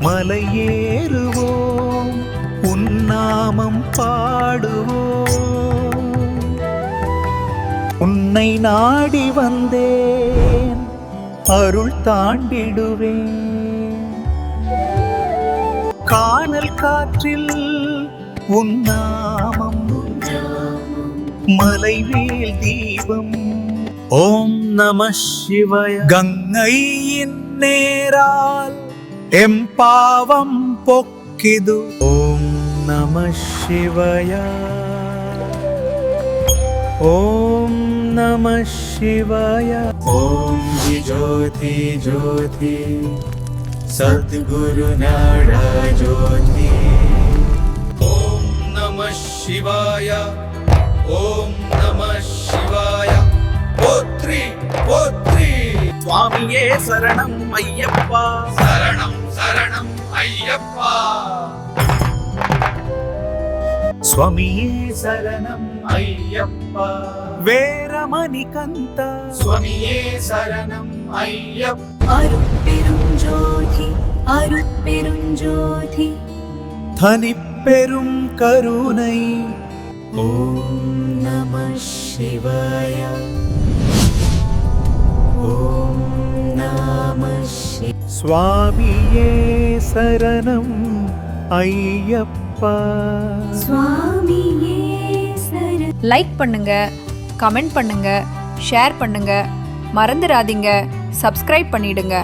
மலையேறுவோம் உன்னாமம் பாடுவோம். உன்னை நாடி வந்தேன் அருள் தாண்டிடுவேன். காணல் காற்றில் உன்னாமம் மலைவேல் தீபம் ஓம் நம சிவய. கங்கையின் நேரால் எம்பாவம் பொக்கிது. ஓம் நம சிவய. ஓம் நம சிவய. ஓம் ஜோதி ஜோதி. சத்குரு நாடா ஜோதி. ஓம் நம சிவாய. சுவாமியே சரணம் ஐயப்பா. சரணம் சரணம் ஐயப்பா. சுவாமியே சரணம் ஐயப்பா. வேரமணி கந்த. சுவாமியே சரணம் ஐயப்பா. அருட்பெருஞ்சோதி அருட்பெருஞ்சோதி. தனிப்பெரும் கருணை. ஓம் நம சிவாய. ஓம் சுவாமியே சரணம் ஐயப்பா. சுவாமியே லைக் பண்ணுங்க கமெண்ட் பண்ணுங்க ஷேர் பண்ணுங்க. மறந்துடாதீங்க சப்ஸ்கிரைப் பண்ணிடுங்க.